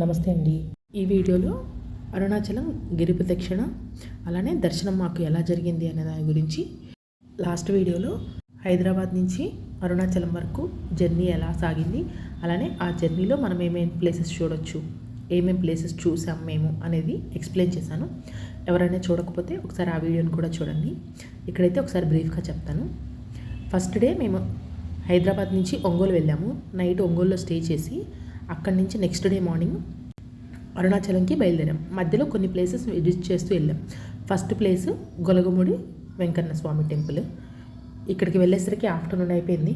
నమస్తే అండి. ఈ వీడియోలో అరుణాచలం గిరి ప్రదక్షిణ అలానే దర్శనం మాకు ఎలా జరిగింది అనే దాని గురించి లాస్ట్ వీడియోలో హైదరాబాద్ నుంచి అరుణాచలం వరకు జర్నీ ఎలా సాగింది అలానే ఆ జర్నీలో మనం ఏమేమి ప్లేసెస్ చూడొచ్చు ఏమేమి ప్లేసెస్ చూసాం మేము అనేది ఎక్స్ప్లెయిన్ చేశాను. ఎవరైనా చూడకపోతే ఒకసారి ఆ వీడియోని కూడా చూడండి. ఇక్కడైతే ఒకసారి బ్రీఫ్గా చెప్తాను. ఫస్ట్ డే మేము హైదరాబాద్ నుంచి ఒంగోలు వెళ్ళాము. నైట్ ఒంగోలులో స్టే చేసి అక్కడి నుంచి నెక్స్ట్ డే మార్నింగ్ అరుణాచలంకి బయలుదేరాం. మధ్యలో కొన్ని ప్లేసెస్ విజిట్ చేస్తూ వెళ్ళాం. First place Golagamudi Venkanna Swamy temple ఇక్కడికి వెళ్ళేసరికి ఆఫ్టర్నూన్ అయిపోయింది.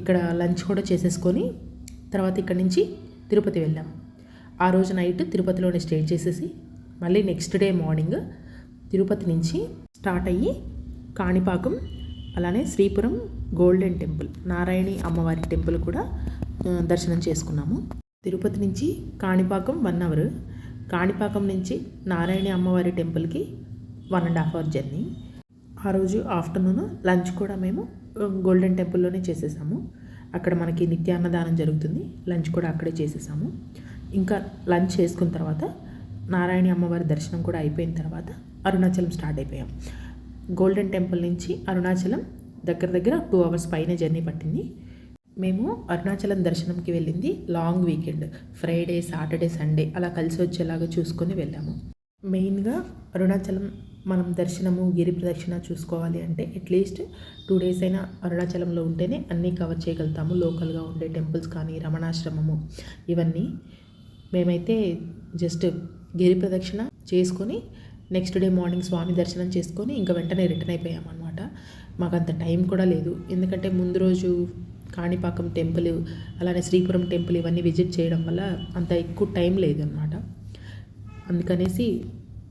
ఇక్కడ లంచ్ కూడా చేసేసుకొని తర్వాత ఇక్కడి నుంచి తిరుపతి వెళ్ళాం. ఆ రోజు నైట్ తిరుపతిలోనే స్టే చేసేసి మళ్ళీ నెక్స్ట్ డే మార్నింగ్ తిరుపతి నుంచి స్టార్ట్ అయ్యి కాణిపాకం అలానే శ్రీపురం గోల్డెన్ టెంపుల్ నారాయణి అమ్మవారి టెంపుల్ కూడా దర్శనం చేసుకున్నాము. తిరుపతి నుంచి కాణిపాకం వన్ అవర్. కాణిపాకం నుంచి నారాయణ అమ్మవారి టెంపుల్కి one and half hour journey. ఆ రోజు ఆఫ్టర్నూన్ లంచ్ కూడా మేము గోల్డెన్ టెంపుల్లోనే చేసేసాము. అక్కడ మనకి నిత్యాన్నదానం జరుగుతుంది. లంచ్ కూడా అక్కడే చేసేసాము. ఇంకా లంచ్ చేసుకున్న తర్వాత నారాయణ అమ్మవారి దర్శనం కూడా అయిపోయిన తర్వాత అరుణాచలం స్టార్ట్ అయిపోయాం. గోల్డెన్ టెంపుల్ నుంచి అరుణాచలం దగ్గర దగ్గర టూ అవర్స్ పైన జర్నీ పట్టింది. మేము అరుణాచలం దర్శనంకి వెళ్ళింది long weekend. Friday Saturday Sunday అలా కలిసి వచ్చేలాగా చూసుకొని వెళ్ళాము. మెయిన్గా అరుణాచలం మనం దర్శనము గిరి ప్రదక్షిణ చూసుకోవాలి అంటే అట్లీస్ట్ టూ డేస్ అయినా అరుణాచలంలో ఉంటేనే అన్నీ కవర్ చేయగలుగుతాము. లోకల్గా ఉండే టెంపుల్స్ కానీ రమణాశ్రమము ఇవన్నీ మేమైతే జస్ట్ గిరి ప్రదక్షిణ చేసుకొని నెక్స్ట్ డే మార్నింగ్ స్వామి దర్శనం చేసుకొని ఇంకా వెంటనే రిటర్న్ అయిపోయామన్నమాట. మాకు అంత టైం కూడా లేదు. ఎందుకంటే ముందు రోజు కాణిపాకం టెంపుల్ అలానే శ్రీపురం టెంపుల్ ఇవన్నీ విజిట్ చేయడం వల్ల అంత ఎక్కువ టైం లేదు అందుకనేసి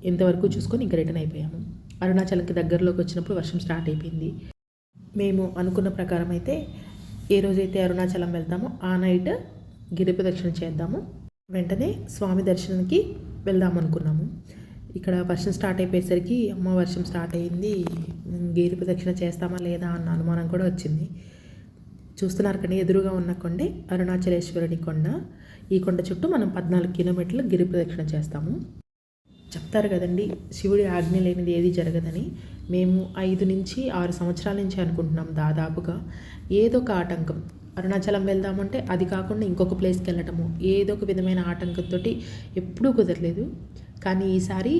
ఎంతవరకు చూసుకొని ఇంకా రిటర్న్ అయిపోయాము. అరుణాచల్కి దగ్గరలోకి వచ్చినప్పుడు వర్షం స్టార్ట్ అయిపోయింది. మేము అనుకున్న ప్రకారం అయితే ఏ రోజైతే అరుణాచలం వెళ్తామో ఆ నైట్ గిరి ప్రదక్షిణ చేద్దాము. వెంటనే స్వామి దర్శనానికి వెళ్దాం అనుకున్నాము ఇక్కడ వర్షం స్టార్ట్ అయిపోయేసరికి అమ్మ వర్షం స్టార్ట్ అయ్యింది గిరి ప్రదక్షిణ చేస్తామా లేదా అన్న అనుమానం కూడా వచ్చింది. చూస్తున్నారు కానీ ఎదురుగా ఉన్న కొండే అరుణాచలేశ్వరుని కొండ. ఈ కొండ చుట్టూ మనం పద్నాలుగు కిలోమీటర్లు గిరి ప్రదక్షిణ చేస్తాము. చెప్తారు కదండి శివుడి ఆజ్ఞ లేనిది ఏది జరగదని. మేము ఐదు నుంచి ఆరు సంవత్సరాల నుంచి అనుకుంటున్నాం దాదాపుగా. ఏదో ఒక ఆటంకం. అరుణాచలం వెళ్దామంటే అది కాకుండా ఇంకొక ప్లేస్కి వెళ్ళటము ఏదో ఒక విధమైన ఆటంకంతో ఎప్పుడూ కుదరలేదు. కానీ ఈసారి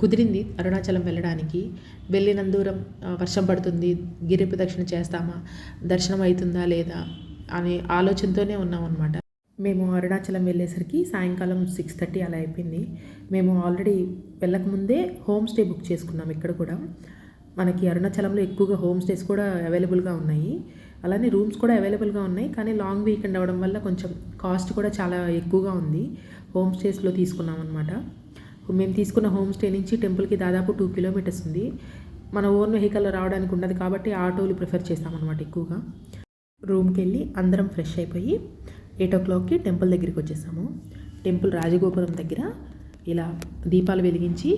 కుదిరింది అరుణాచలం వెళ్ళడానికి. వెళ్ళినంత దూరం వర్షం పడుతుంది గిరి ప్రదక్షిణ చేస్తామా దర్శనం అవుతుందా లేదా అనే ఆలోచనతోనే ఉన్నాం అనమాట మేము అరుణాచలం వెళ్ళేసరికి సాయంకాలం సిక్స్ థర్టీ అలా అయిపోయింది. మేము ఆల్రెడీ వెళ్ళకముందే హోమ్ స్టే బుక్ చేసుకున్నాం ఇక్కడ కూడా. మనకి అరుణాచలంలో ఎక్కువగా హోమ్ స్టేస్ కూడా అవైలబుల్గా ఉన్నాయి. అలానే రూమ్స్ కూడా అవైలబుల్గా ఉన్నాయి కానీ లాంగ్ వీకెండ్ అవ్వడం వల్ల కొంచెం కాస్ట్ కూడా చాలా ఎక్కువగా ఉంది. హోమ్ స్టేస్లో తీసుకున్నాం అనమాట మేము తీసుకున్న హోమ్ స్టే నుంచి టెంపుల్కి దాదాపు టూ కిలోమీటర్స్ ఉంది. మన ఓన్ వెహికల్లో రావడానికి ఉండదు కాబట్టి ఆటోలు ప్రిఫర్ చేస్తామన్నమాట ఎక్కువగా. రూమ్కి వెళ్ళి అందరం ఫ్రెష్ అయిపోయి ఎయిట్ ఓ క్లాక్కి టెంపుల్ దగ్గరికి వచ్చేసాము. టెంపుల్ రాజగోపురం దగ్గర ఇలా దీపాలు వెలిగించి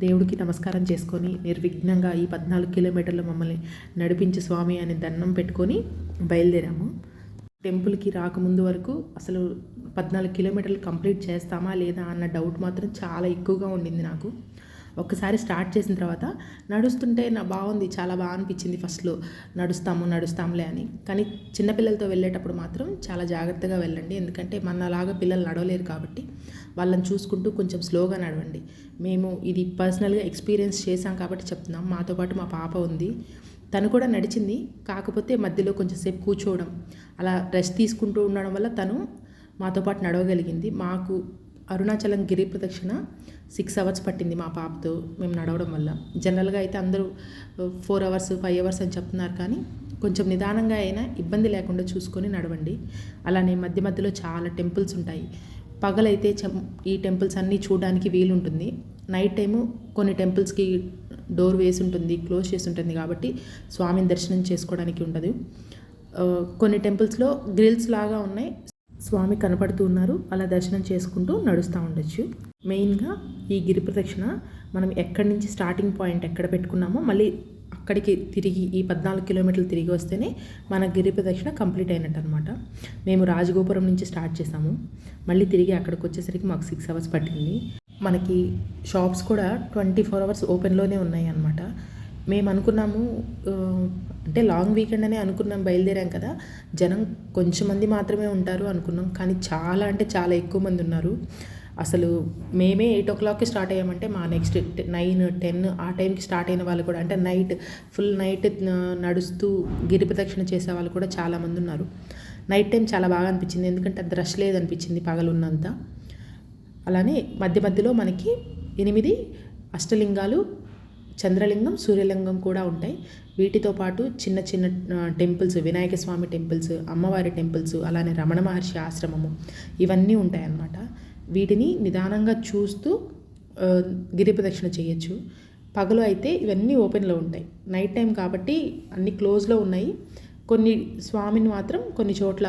దేవుడికి నమస్కారం చేసుకొని నిర్విఘ్నంగా ఈ పద్నాలుగు కిలోమీటర్లు మమ్మల్ని నడిపించి స్వామి అని దండం పెట్టుకొని బయలుదేరాము. టెంపుల్కి రాకముందు వరకు అసలు పద్నాలుగు కిలోమీటర్లు కంప్లీట్ చేస్తామా లేదా అన్న డౌట్ మాత్రం చాలా ఎక్కువగా ఉండింది నాకు. ఒక్కసారి స్టార్ట్ చేసిన తర్వాత నడుస్తుంటే నా బాగుంది చాలా బాగా అనిపించింది ఫస్ట్లో. నడుస్తాము నడుస్తాంలే అని. కానీ చిన్నపిల్లలతో వెళ్ళేటప్పుడు మాత్రం చాలా జాగ్రత్తగా వెళ్ళండి. ఎందుకంటే మనలాగా పిల్లలు నడవలేరు కాబట్టి వాళ్ళని చూసుకుంటూ కొంచెం స్లోగా నడవండి. మేము ఇది పర్సనల్గా ఎక్స్పీరియన్స్ చేసాం కాబట్టి చెప్తున్నాం. మాతో పాటు మా పాప ఉంది. తను కూడా నడిచింది. కాకపోతే మధ్యలో కొంచెం సేపు కూర్చోవడం అలా రెస్ట్ తీసుకుంటూ ఉండడం వల్ల తను మాతో పాటు నడవగలిగింది. మాకు అరుణాచలం గిరి ప్రదక్షిణ సిక్స్ అవర్స్ పట్టింది మా పాపతో మేము నడవడం వల్ల. జనరల్గా అయితే అందరూ ఫోర్ అవర్స్ ఫైవ్ అవర్స్ అని చెప్తున్నారు కానీ కొంచెం నిదానంగా అయినా ఇబ్బంది లేకుండా చూసుకొని నడవండి. అలానే మధ్య మధ్యలో చాలా టెంపుల్స్ ఉంటాయి. పగలైతే చం- ఈ టెంపుల్స్ అన్నీ చూడడానికి వీలుంటుంది. నైట్ టైము కొన్ని టెంపుల్స్కి డోర్ వేసి ఉంటుంది క్లోజ్ చేసి ఉంటుంది కాబట్టి స్వామిని దర్శనం చేసుకోవడానికి ఉండదు. కొన్ని టెంపుల్స్లో గ్రిల్స్ లాగా ఉన్నాయి. స్వామి కనపడుతూ ఉన్నారు. అలా దర్శనం చేసుకుంటూ నడుస్తూ ఉండొచ్చు. మెయిన్గా ఈ గిరి ప్రదక్షిణ మనం ఎక్కడి నుంచి స్టార్టింగ్ పాయింట్ ఎక్కడ పెట్టుకున్నామో మళ్ళీ అక్కడికి తిరిగి ఈ పద్నాలుగు కిలోమీటర్లు తిరిగి వస్తేనే మన గిరి ప్రదక్షిణ కంప్లీట్ అయినట్టు అనమాట మేము రాజగోపురం నుంచి స్టార్ట్ చేసాము మళ్ళీ తిరిగి అక్కడికి వచ్చేసరికి మాకు సిక్స్ అవర్స్ పట్టింది. మనకి షాప్స్ కూడా ట్వంటీ ఫోర్ అవర్స్ ఓపెన్లోనే ఉన్నాయి అన్నమాట మేము అనుకున్నాము అంటే లాంగ్ వీకెండ్ అనే అనుకున్నాం బయలుదేరాం కదా. జనం కొంచెం మంది మాత్రమే ఉంటారు అనుకున్నాం కానీ చాలా అంటే చాలా ఎక్కువ మంది ఉన్నారు. అసలు మేమే ఎయిట్ ఓ క్లాక్కి స్టార్ట్ అయ్యామంటే మా నెక్స్ట్ నైన్ టెన్ ఆ టైంకి స్టార్ట్ అయిన వాళ్ళు కూడా అంటే నైట్ ఫుల్ నైట్ నడుస్తూ గిరి ప్రదక్షిణ చేసే వాళ్ళు కూడా చాలామంది ఉన్నారు. నైట్ టైం చాలా బాగా అనిపించింది ఎందుకంటే అది రష్ లేదనిపించింది పగలున్నంత. అలానే మధ్య మధ్యలో మనకి ఎనిమిది అష్టలింగాలు చంద్రలింగం సూర్యలింగం కూడా ఉంటాయి. వీటితో పాటు చిన్న చిన్న టెంపుల్స్ వినాయక స్వామి టెంపుల్స్ అమ్మవారి టెంపుల్స్ అలానే రమణ మహర్షి ఆశ్రమము ఇవన్నీ ఉంటాయి అన్నమాట వీటిని నిదానంగా చూస్తూ ఆ, గిరి ప్రదక్షిణ చేయొచ్చు. పగలు అయితే ఇవన్నీ ఓపెన్లో ఉంటాయి. నైట్ టైం కాబట్టి అన్ని క్లోజ్లో ఉన్నాయి. కొన్ని స్వామిని మాత్రం కొన్ని చోట్ల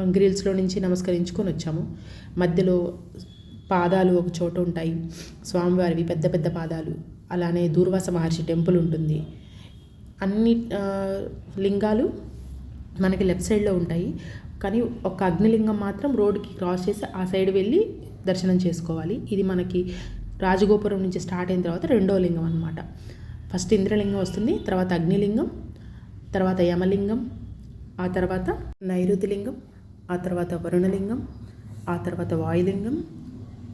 గ్రిల్స్లో నుంచి నమస్కరించుకొని వచ్చాము. మధ్యలో పాదాలు ఒక చోట ఉంటాయి. స్వామివారివి పెద్ద పెద్ద పాదాలు. అలానే దూర్వాస మహర్షి టెంపుల్ ఉంటుంది. అన్ని లింగాలు మనకి లెఫ్ట్ సైడ్లో ఉంటాయి. కానీ ఒక అగ్నిలింగం మాత్రం రోడ్డుకి క్రాస్ చేసి ఆ సైడ్ వెళ్ళి దర్శనం చేసుకోవాలి. ఇది మనకి రాజగోపురం నుంచి స్టార్ట్ అయిన తర్వాత రెండో లింగం అనమాట ఫస్ట్ ఇంద్రలింగం వస్తుంది తర్వాత అగ్నిలింగం తర్వాత యమలింగం ఆ తర్వాత నైరుతి లింగం ఆ తర్వాత వరుణలింగం ఆ తర్వాత వాయులింగం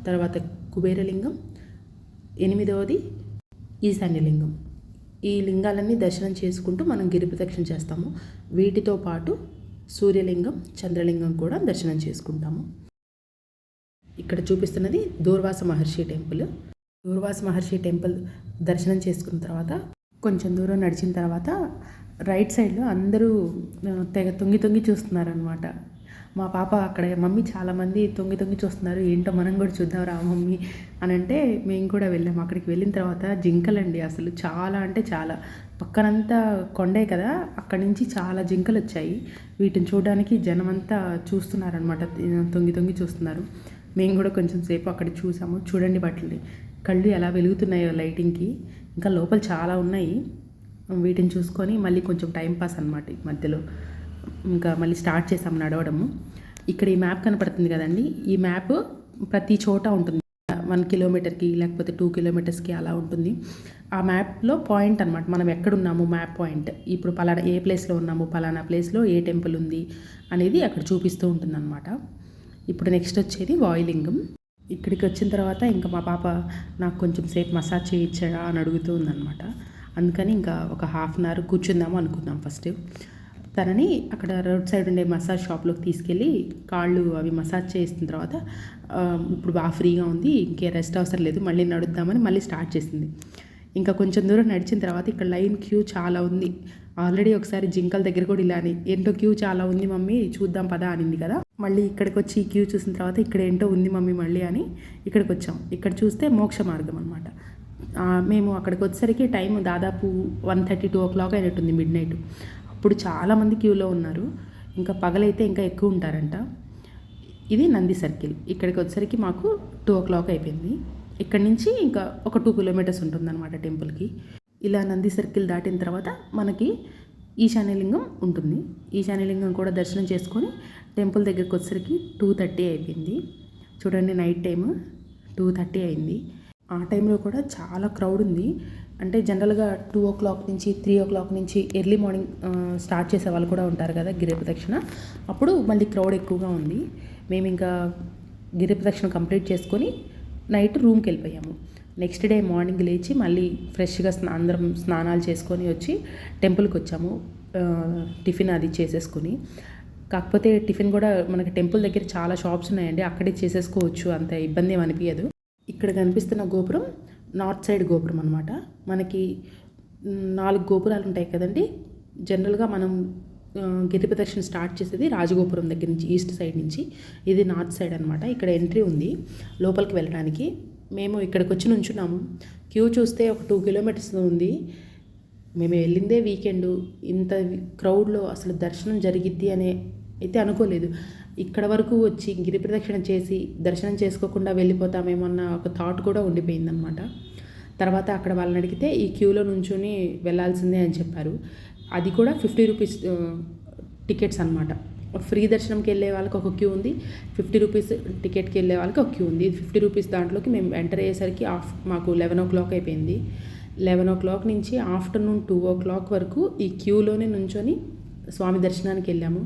తర్వాత కుబేరలింగం. ఎనిమిదవది ఈశాన్యలింగం. ఈ లింగాలన్నీ దర్శనం చేసుకుంటూ మనం గిరి ప్రదక్షిణ చేస్తాము. వీటితో పాటు సూర్యలింగం చంద్రలింగం కూడా దర్శనం చేసుకుంటాము. ఇక్కడ చూపిస్తున్నది దూర్వాస మహర్షి టెంపుల్. దూర్వాస మహర్షి టెంపుల్ దర్శనం చేసుకున్న తర్వాత కొంచెం దూరం నడిచిన తర్వాత రైట్ సైడ్లో అందరూ తెగ తొంగి తొంగి చూస్తున్నారనమాట మా పాప అక్కడ మమ్మీ చాలామంది తొంగి తొంగి చూస్తున్నారు ఏంటో మనం కూడా చూద్దాం రా మమ్మీ అని అంటే మేము కూడా వెళ్ళాం. అక్కడికి వెళ్ళిన తర్వాత జింకలండి అసలు చాలా అంటే చాలా. పక్కనంతా కొండే కదా అక్కడి నుంచి చాలా జింకలు వచ్చాయి. వీటిని చూడడానికి జనమంతా చూస్తున్నారనమాట తొంగి తొంగి చూస్తున్నారు. మేము కూడా కొంచెం సేపు అక్కడ చూసాము. చూడండి వాటిని కళ్ళు ఎలా వెలుగుతున్నాయో లైటింగ్కి. ఇంకా లోపల చాలా ఉన్నాయి. వీటిని చూసుకొని మళ్ళీ కొంచెం టైం పాస్ అనమాట ఈ మధ్యలో. ఇంకా మళ్ళీ స్టార్ట్ చేసాం నడవడము. ఇక్కడ ఈ మ్యాప్ కనపడుతుంది కదండి. ఈ మ్యాప్ ప్రతి చోట ఉంటుంది. వన్ కిలోమీటర్కి లేకపోతే టూ కిలోమీటర్స్కి అలా ఉంటుంది. ఆ మ్యాప్లో పాయింట్ అనమాట మనం ఎక్కడున్నాము మ్యాప్ పాయింట్. ఇప్పుడు పలానా ఏ ప్లేస్లో ఉన్నాము పలానా ప్లేస్లో ఏ టెంపుల్ ఉంది అనేది అక్కడ చూపిస్తూ ఉంటుందన్నమాట. ఇప్పుడు నెక్స్ట్ వచ్చేది వాయిలింగం. ఇక్కడికి వచ్చిన తర్వాత ఇంకా మా పాప నాకు కొంచెం సేపు మసాజ్ చేయించడా అని అడుగుతూ ఉందన్నమాట. అందుకని ఇంకా ఒక హాఫ్ అన్ అవర్ కూర్చుందాము అనుకుందాం ఫస్ట్. తనని అక్కడ రోడ్ సైడ్ ఉండే మసాజ్ షాప్లోకి తీసుకెళ్ళి కాళ్ళు అవి మసాజ్ చేసిన తర్వాత ఇప్పుడు బాగా ఫ్రీగా ఉంది ఇంకే రెస్ట్ అవసరం లేదు మళ్ళీ నడుద్దామని మళ్ళీ స్టార్ట్ చేసింది. ఇంకా కొంచెం దూరం నడిచిన తర్వాత ఇక్కడ లైన్ క్యూ చాలా ఉంది. ఆల్రెడీ ఒకసారి జింకల దగ్గర కూడా ఇలా అని ఏంటో క్యూ చాలా ఉంది మమ్మీ చూద్దాం పదా అనింది కదా. మళ్ళీ ఇక్కడికి వచ్చి క్యూ చూసిన తర్వాత ఇక్కడ ఏంటో ఉంది మమ్మీ మళ్ళీ అని ఇక్కడికి వచ్చాం ఇక్కడ చూస్తే మోక్ష మార్గం అనమాట మేము అక్కడికి వచ్చేసరికి టైం దాదాపు one thirty two o'clock అయినట్టుంది మిడ్ నైట్. అప్పుడు చాలామంది క్యూలో ఉన్నారు. ఇంకా పగలైతే ఇంకా ఎక్కువ ఉంటారంట. ఇది నంది సర్కిల్. ఇక్కడికి వచ్చేసరికి మాకు టూ ఓ క్లాక్ అయిపోయింది. ఇక్కడ నుంచి ఇంకా ఒక టూ కిలోమీటర్స్ ఉంటుందన్నమాట టెంపుల్కి. ఇలా నంది సర్కిల్ దాటిన తర్వాత మనకి ఈశాన్యలింగం ఉంటుంది. ఈశాన్యలింగం కూడా దర్శనం చేసుకొని టెంపుల్ దగ్గరికి వచ్చేసరికి టూ థర్టీ అయిపోయింది. చూడండి నైట్ టైం టూ థర్టీ అయింది. ఆ టైంలో కూడా చాలా క్రౌడ్ ఉంది. అంటే జనరల్గా టూ ఓ క్లాక్ నుంచి త్రీ ఓ క్లాక్ నుంచి ఎర్లీ మార్నింగ్ స్టార్ట్ చేసే వాళ్ళు కూడా ఉంటారు కదా గిరి ప్రదక్షిణ అప్పుడు మళ్ళీ క్రౌడ్ ఎక్కువగా ఉంది. మేము ఇంకా గిరి ప్రదక్షిణ కంప్లీట్ చేసుకొని నైట్ రూమ్కి వెళ్ళిపోయాము. నెక్స్ట్ డే మార్నింగ్ లేచి మళ్ళీ ఫ్రెష్గా స్నా అందరం స్నానాలు చేసుకొని వచ్చి టెంపుల్కి వచ్చాము. టిఫిన్ అది చేసేసుకొని. కాకపోతే టిఫిన్ కూడా మనకి టెంపుల్ దగ్గర చాలా షాప్స్ ఉన్నాయండి. అక్కడే చేసేసుకోవచ్చు అంత ఇబ్బంది ఏమనిపించదు అనిపించదు ఇక్కడ కనిపిస్తున్న గోపురం నార్త్ సైడ్ గోపురం అనమాట మనకి నాలుగు గోపురాలు ఉంటాయి కదండి. జనరల్గా మనం ఆ, గిరి ప్రదక్షిణ స్టార్ట్ చేసేది రాజగోపురం దగ్గర నుంచి ఈస్ట్ సైడ్ నుంచి. ఇది నార్త్ సైడ్ అనమాట ఇక్కడ ఎంట్రీ ఉంది లోపలికి వెళ్ళడానికి. మేము ఇక్కడికి వచ్చి నుంచున్నాము. క్యూ చూస్తే ఒక టూ కిలోమీటర్స్ ఉంది. మేము వెళ్ళిందే వీకెండ్. ఇంత క్రౌడ్లో అసలు దర్శనం జరిగిద్ది అనే అయితే అనుకోలేదు. ఇక్కడ వరకు వచ్చి గిరి ప్రదక్షిణ చేసి దర్శనం చేసుకోకుండా వెళ్ళిపోతామేమన్న ఒక థాట్ కూడా ఉండిపోయిందనమాట తర్వాత అక్కడ వాళ్ళని అడిగితే ఈ క్యూలో నుంచుని వెళ్ళాల్సిందే అని చెప్పారు. అది కూడా ఫిఫ్టీ రూపీస్ టికెట్స్ అనమాట ఫ్రీ దర్శనంకి వెళ్ళే వాళ్ళకి ఒక క్యూ ఉంది. ఫిఫ్టీ రూపీస్ టికెట్కి వెళ్ళే వాళ్ళకి ఒక క్యూ ఉంది. ఫిఫ్టీ రూపీస్ దాంట్లోకి మేము ఎంటర్ అయ్యేసరికి ఆఫ్ మాకు లెవెన్ ఓ క్లాక్ అయిపోయింది. లెవెన్ ఓ క్లాక్ నుంచి ఆఫ్టర్నూన్ టూ ఓ క్లాక్ వరకు ఈ క్యూలోనే నుంచొని స్వామి దర్శనానికి వెళ్ళాము.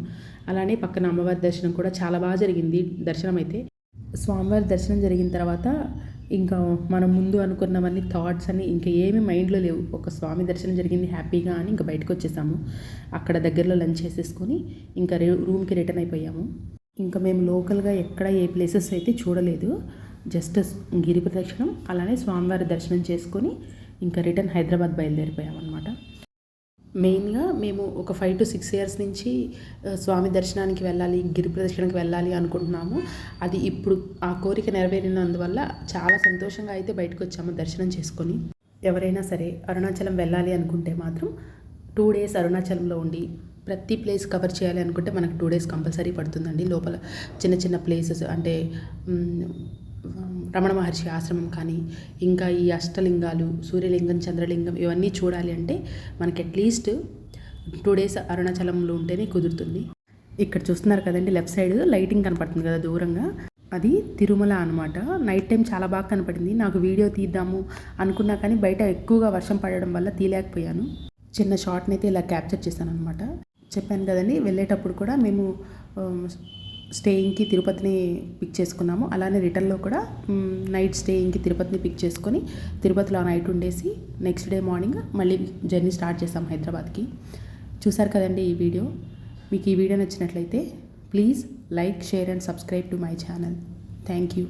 అలానే పక్కన అమ్మవారి దర్శనం కూడా చాలా బాగా జరిగింది దర్శనం అయితే స్వామివారి దర్శనం జరిగిన తర్వాత ఇంకా మనం ముందు అనుకున్నవన్నీ థాట్స్ అన్ని ఇంకా ఏమి మైండ్లో లేవు. ఒక స్వామి దర్శనం జరిగింది హ్యాపీగా అని ఇంకా బయటకు వచ్చేసాము. అక్కడ దగ్గరలో లంచ్ చేసేసుకొని ఇంకా రే రూమ్కి రిటర్న్ అయిపోయాము. ఇంకా మేము లోకల్గా ఎక్కడ ఏ ప్లేసెస్ అయితే చూడలేదు. జస్ట్ గిరి ప్రదక్షిణం అలానే స్వామివారి దర్శనం చేసుకొని ఇంకా రిటర్న్ హైదరాబాద్ బయలుదేరిపోయాం అనమాట మెయిన్గా మేము ఒక ఫైవ్ టు సిక్స్ ఇయర్స్ నుంచి స్వామి దర్శనానికి వెళ్ళాలి గిరి ప్రదక్షిణకి వెళ్ళాలి అనుకుంటున్నాము. అది ఇప్పుడు ఆ కోరిక నెరవేరినందువల్ల చాలా సంతోషంగా అయితే బయటకు వచ్చాము దర్శనం చేసుకొని. ఎవరైనా సరే అరుణాచలం వెళ్ళాలి అనుకుంటే మాత్రం టూ డేస్ అరుణాచలంలో ఉండి ప్రతి ప్లేస్ కవర్ చేయాలి అనుకుంటే మనకు టూ డేస్ కంపల్సరీ పడుతుందండి. లోపల చిన్న చిన్న ప్లేసెస్ అంటే రమణ మహర్షి ఆశ్రమం కానీ ఇంకా ఈ అష్టలింగాలు సూర్యలింగం చంద్రలింగం ఇవన్నీ చూడాలి అంటే మనకి అట్లీస్ట్ టూ డేస్ అరుణాచలంలో ఉంటేనే కుదురుతుంది. ఇక్కడ చూస్తున్నారు కదండి లెఫ్ట్ సైడ్ లైటింగ్ కనపడుతుంది కదా దూరంగా. అది తిరుమల అనమాట నైట్ టైం చాలా బాగా కనపడింది. నాకు వీడియో తీద్దాము అనుకున్నా కానీ బయట ఎక్కువగా వర్షం పడడం వల్ల తీయలేకపోయాను. చిన్న షార్ట్ని అయితే ఇలా క్యాప్చర్ చేశాను అనమాట చెప్పాను కదండి వెళ్ళేటప్పుడు కూడా మేము స్టేయింగ్కి తిరుపతిని పిక్ చేసుకున్నాము. అలానే రిటర్న్లో కూడా నైట్ స్టేయింగ్కి తిరుపతిని పిక్ చేసుకొని తిరుపతిలో ఆ నైట్ ఉండేసి నెక్స్ట్ డే మార్నింగ్ మళ్ళీ జర్నీ స్టార్ట్ చేసాం హైదరాబాద్కి. చూసారు కదండి ఈ వీడియో? మీకు ఈ వీడియో నచ్చినట్లయితే please like share and subscribe to my channel. Thank you.